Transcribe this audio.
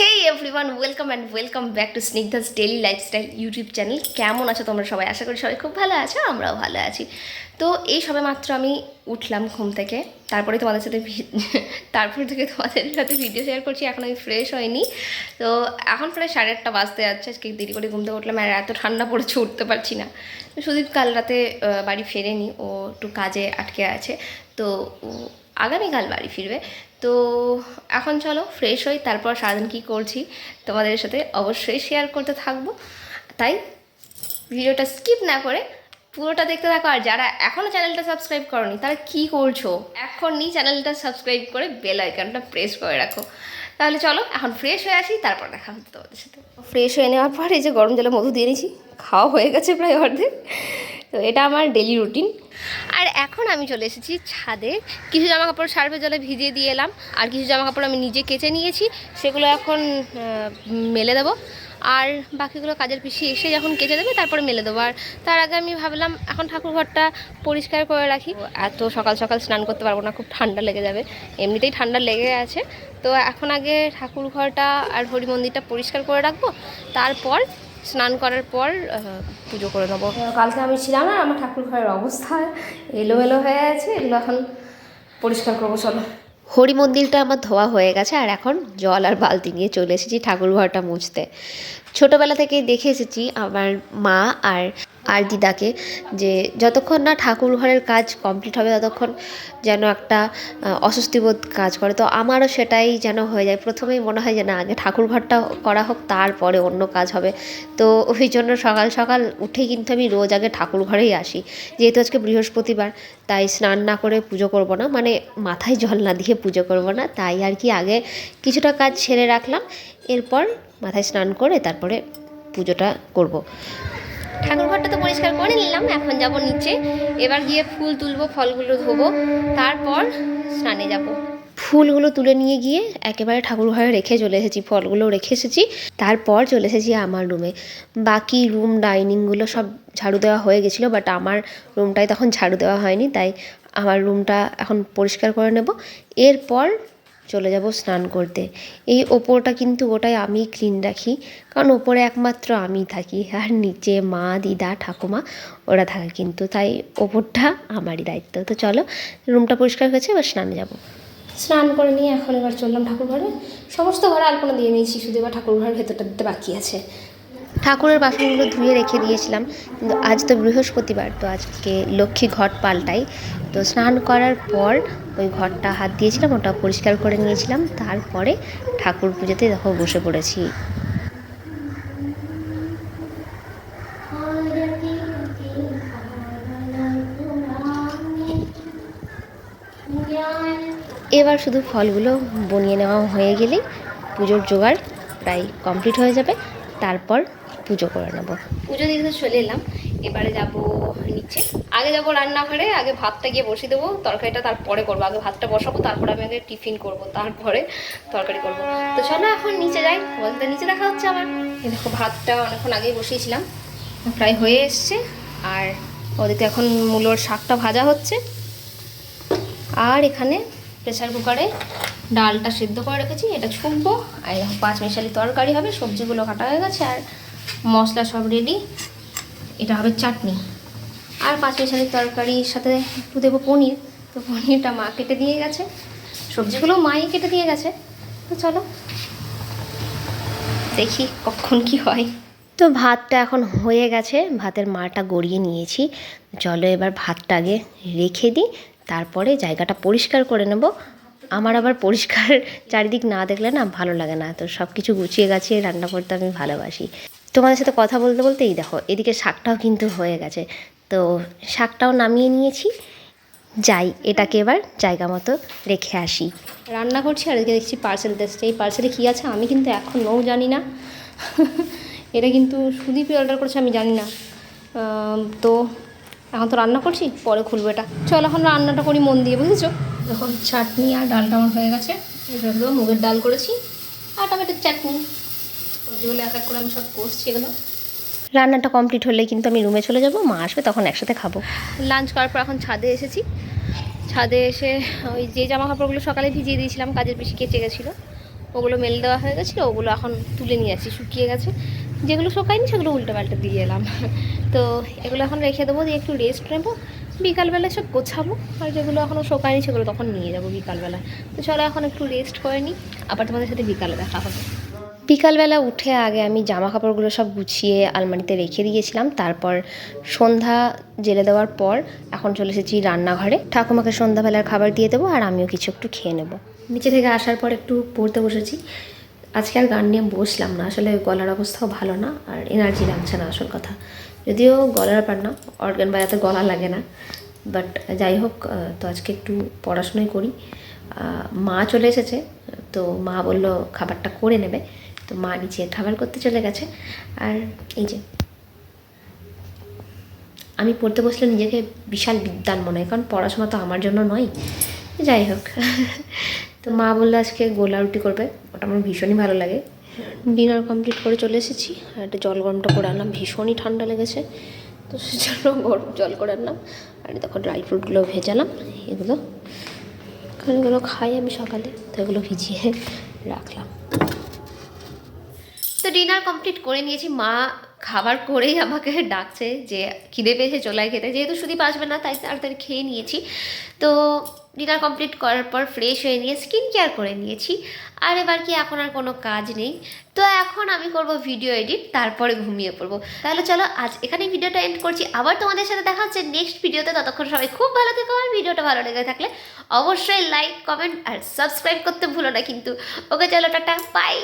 Hey everyone welcome and welcome back to Snigdha's daily lifestyle YouTube channel কেমন আছো তোমরা সবাই? আশা করি সবাই খুব ভালো আছো, আমরাও ভালো আছি। তো এই সবে মাত্র আমি উঠলাম ঘুম থেকে। তারপরে তোমাদের সাথে তারপর থেকে তোমাদের সাথে ভিডিও শেয়ার করছি। এখন আমি ফ্রেশ হয়নি তো এখন প্রায় সাড়ে আটটা বাজতে যাচ্ছে। আজকে দেরি করে ঘুম থেকে উঠলাম আর এত ঠান্ডা পড়েছে, উঠতে পারছি না। সুদীপ কাল রাতে বাড়ি ফেরেনি। ও একটু কাজে আটকে আছে। তো আগামীকাল বাড়ি ফিরবে। তো এখন চলো ফ্রেশ হই, তারপর সারাদিন কী করছি তোমাদের সাথে অবশ্যই শেয়ার করতে থাকব। তাই ভিডিওটা স্কিপ না করে পুরোটা দেখতে থাকো, আর যারা এখনও চ্যানেলটা সাবস্ক্রাইব করনি, তারা কি করছ? এখনই চ্যানেলটা সাবস্ক্রাইব করে বেল আইকনটা প্রেস করে রাখো। তাহলে চলো, এখন ফ্রেশ হয়ে আসি, তারপর দেখা হচ্ছে তোমাদের সাথে। ফ্রেশ হয়ে নেওয়ার পর এই যে গরম জলে মধু দিয়ে নিয়েছি, খাওয়া হয়ে গেছে প্রায় অর্ধেক। তো এটা আমার ডেলি রুটিন আর এখন আমি চলে এসেছি ছাদে। কিছু জামা কাপড় সার্ভে জলে ভিজিয়ে দিয়ে এলাম। আর কিছু জামা কাপড় আমি নিজে কেচে নিয়েছি। সেগুলো এখন মেলে দেবো। আর বাকিগুলো কাজের পিছিয়ে এসে যখন কেচে দেবে, তারপরে মেলে দেবো। আর তার আগে আমি ভাবলাম, এখন ঠাকুর ঘরটা পরিষ্কার করে রাখি। এত সকাল সকাল স্নান করতে পারব না, খুব ঠান্ডা লেগে যাবে। এমনিতেই ঠান্ডা লেগে আছে। তো এখন আগে ঠাকুর ঘরটা আর হরি মন্দিরটা পরিষ্কার করে রাখব। তারপর স্নান করার পর পুজো করে নেব। কালকে আমি ছিলাম না আমার ঠাকুর ঘরের অবস্থা এলো এলো হয়ে আছে এগুলো এখন পরিষ্কার করব চলো। হরি মন্দিরটা আমার ধোয়া হয়ে গেছে আর এখন জল আর বালতি নিয়ে চলে এসেছি ঠাকুর ঘরটা মুছতে। ছোটোবেলা থেকে দেখে এসেছি আমার মা আর আর দিদাকে যে যতক্ষণ না ঠাকুর ঘরের কাজ কমপ্লিট হবে, ততক্ষণ যেন একটা অস্বস্তিবোধ কাজ করে। তো আমারও সেটাই যেন হয়ে যায়। প্রথমেই মনে হয় যে না, আগে ঠাকুর ঘরটা করা হোক, তারপরে অন্য কাজ হবে। তো ওই জন্য সকাল সকাল উঠেই কিন্তু আমি রোজ আগে ঠাকুর ঘরেই আসি। যেহেতু আজকে বৃহস্পতিবার, তাই স্নান না করে পুজো করব না। মানে মাথায় জল না দিয়ে পুজো করব না। তাই আর কি আগে কিছুটা কাজ সেরে রাখলাম। এরপর মাথায় স্নান করে তারপরে পুজোটা করব। ঠাকুর ঘরটা তো পরিষ্কার করে নিলাম, এখন যাব নিচে। এবার গিয়ে ফুল তুলবো, ফলগুলো ধোবো, তারপর স্নানে যাব। ফুলগুলো তুলে নিয়ে গিয়ে একেবারে ঠাকুর ঘরে রেখে চলে এসেছি, ফলগুলো রেখে এসেছি, তারপর চলে এসেছি আমার রুমে। বাকি রুম, ডাইনিংগুলো সব ঝাড়ু দেওয়া হয়ে গেছিল বাট আমার রুমটাই তখন ঝাড়ু দেওয়া হয়নি, তাই আমার রুমটা এখন পরিষ্কার করে নেব। এরপর চলে যাব স্নান করতে। এই ওপরটা কিন্তু ওটাই আমি ক্লিন রাখি। কারণ ওপরে একমাত্র আমি থাকি। আর নিচে মা, দিদা, ঠাকুমা, ওরা থাকে কিন্তু। তাই ওপরটা আমারই দায়িত্ব। তো চলো, রুমটা পরিষ্কার হয়েছে, এবার স্নানে যাব। স্নান করে নিয়ে এখন এবার চললাম ঠাকুর ঘরে সমস্ত ঘরে আলপনা দিয়ে নিয়েছি, শুধু এবার ঠাকুর ঘরের ভেতরটা দিতে বাকি আছে। ঠাকুরের বাসনগুলো ধুয়ে রেখে দিয়েছিলাম। কিন্তু আজ তো বৃহস্পতিবার, তো আজকে লক্ষ্মী ঘট পাল্টাই তো স্নান করার পর ওই ঘরটা হাত দিয়েছিলাম, ওটা পরিষ্কার করে নিয়েছিলাম। তারপরে ঠাকুর পুজোতে দেখো বসে পড়েছি। এবার শুধু ফলগুলো বনিয়ে নেওয়া হয়ে গেলেই পুজোর জোগাড় প্রায় কমপ্লিট হয়ে যাবে। তারপর পুজো করে নেব। পুজো দিতে চলে এলাম। এবারে যাব নিচে। আগে যাব রান্নাঘরে, আগে ভাতটা গিয়ে বসিয়ে দেবো। তরকারিটা তারপরে করব। আগে ভাতটা বসাবো, তারপরে আমি আগে টিফিন করব, তারপরে তরকারি করব। তো চলো এখন নিচে যাই। সাথে নিচে দেখা হচ্ছে আবার দেখো, ভাতটা অনেকক্ষণ আগেই বসিয়েছিলাম। প্রায় হয়ে এসছে। আর ওদিকে এখন মূলোর শাকটা ভাজা হচ্ছে। আর এখানে প্রেসার কুকারে ডালটা সিদ্ধ করে রেখেছি। এটা ছুঁকবো। আর পাঁচ মিশালি তরকারি হবে। সবজিগুলো কাটা হয়ে গেছে। আর মশলা সব রেডি এটা হবে চাটনি। আর পাঁচ মিশালি তরকারির সাথে একটু দেবো পনির। তো পনিরটা মা কেটে দিয়ে গেছে। সবজিগুলো মাই কেটে দিয়ে গেছে। তো চলো, দেখি কখন কি হয়। তো ভাতটা এখন হয়ে গেছে। ভাতের মাটা গড়িয়ে নিয়েছি। চলো এবার ভাতটা আগে রেখে দিই। তারপরে জায়গাটা পরিষ্কার করে নেব। আমার আবার পরিষ্কার চারিদিক না দেখলে না ভালো লাগে না। তো সব কিছু গুছিয়ে গাছিয়ে রান্না করতে আমি ভালোবাসি। তোমাদের সাথে কথা বলতে বলতে এই দেখো এদিকে শাকটাও কিন্তু হয়ে গেছে। তো শাকটাও নামিয়ে নিয়েছি। যাই এটাকে এবার জায়গা মতো রেখে আসি। রান্না করছি আর এদিকে দেখছি পার্সেল দেখছি এই পার্সেলে কী আছে আমি কিন্তু এখনও জানি না। এটা কিন্তু সুদীপই অর্ডার করেছে আমি জানি না। তো এখন তো রান্না করছি পরে খুলবো এটা। চল এখন রান্নাটা করি মন দিয়ে বুঝেছ? যখন চাটনি আর ডালটা আমার হয়ে গেছে। এটা হলো মুগের ডাল করেছি। আর টমেটোর চাটনি। সবজিগুলো এক এক করে আমি সব করছি এগুলো। রান্নাটা কমপ্লিট হলে কিন্তু আমি রুমে চলে যাব মা আসবে তখন একসাথে খাব। লাঞ্চ করার পর এখন ছাদে এসেছি। ছাদে এসে ওই যে জামা কাপড়গুলো সকালে ভিজিয়ে দিয়েছিলাম কাজের বেশি কেচে গেছিল। ওগুলো মেল দেওয়া হয়ে গেছিল ওগুলো এখন তুলে নিয়ে আসি শুকিয়ে গেছে। যেগুলো শোকায়নি সেগুলো উল্টো পাল্টে দিয়ে এলাম। তো এগুলো এখন রেখে দেবো দিয়ে একটু রেস্ট নেব। বিকালবেলা সব গোছাবো আর যেগুলো এখনও শোকায়নি সেগুলো তখন নিয়ে যাব বিকালবেলা। তো চলো এখন একটু রেস্ট করে নিই আবার তোমাদের সাথে বিকালে দেখা হবে। বিকালবেলা উঠে আগে আমি জামা কাপড়গুলো সব গুছিয়ে আলমারিতে রেখে দিয়েছিলাম। তারপর সন্ধ্যা জেলে দেওয়ার পর এখন চলে এসেছি রান্নাঘরে। ঠাকুমাকে সন্ধ্যাবেলার খাবার দিয়ে দেবো আর আমিও কিছু একটু খেয়ে নেব। নিচে থেকে আসার পর একটু পড়তে বসেছি। আজকে আর গান নিয়ে বসলাম না। আসলে গলার অবস্থাও ভালো না আর এনার্জি লাগছে না আসল কথা। যদিও গলার ব্যাপার না অর্গান বাজাতে গলা লাগে না। বাট যাই হোক তো আজকে একটু পড়াশোনাই করি। মা চলে এসেছে, তো মা বলল খাবারটা করে নেবে। তো মা নিচে খাবার করতে চলে গেছে। আর এই যে, আমি পড়তে বসলে নিজেকে বিশাল বিদ্যান মনে হয়, কারণ পড়াশোনা তো আমার জন্য নয়। যাই হোক, তো মা বলল আজকে গোলা রুটি করবে, ওটা আমার ভীষণই ভালো লাগে। ডিনার কমপ্লিট করে চলে এসেছি, আর একটা জল গরমটা করে আনলাম, ভীষণই ঠান্ডা লেগেছে। তো সেজন্য গরম জল করে আনলাম, আর দেখো ড্রাই ফ্রুটগুলো ভেজালাম, এগুলো, কারণ এগুলো খাই আমি সকালে, তো এগুলো ভিজিয়ে রাখলাম। ডিনার কমপ্লিট করে নিয়েছি। মা খাবার করেই আমাকে ডাকছে যে খিদে পেয়েছে, চলাই খেতে। যেহেতু সুদীপ আসবে না, তাই তাড়াতাড়ি খেয়ে নিয়েছি। তো ডিনার কমপ্লিট করার পর ফ্রেশ হয়ে নিয়ে স্কিন কেয়ার করে নিয়েছি। আর এবার কি, এখন আর কোনো কাজ নেই। তো এখন আমি করব ভিডিও এডিট তারপরে ঘুমিয়ে পড়ব। তাহলে চলো, আজ এখানে ভিডিওটা এন্ড করছি। আবার তোমাদের সাথে দেখা হচ্ছে নেক্সট ভিডিওতে ততক্ষণ সবাই খুব ভালো থেকো আর ভিডিওটা ভালো লেগে থাকলে অবশ্যই লাইক কমেন্ট আর সাবস্ক্রাইব করতে ভুলো না কিন্তু। ওকে চলো, টাটা বাই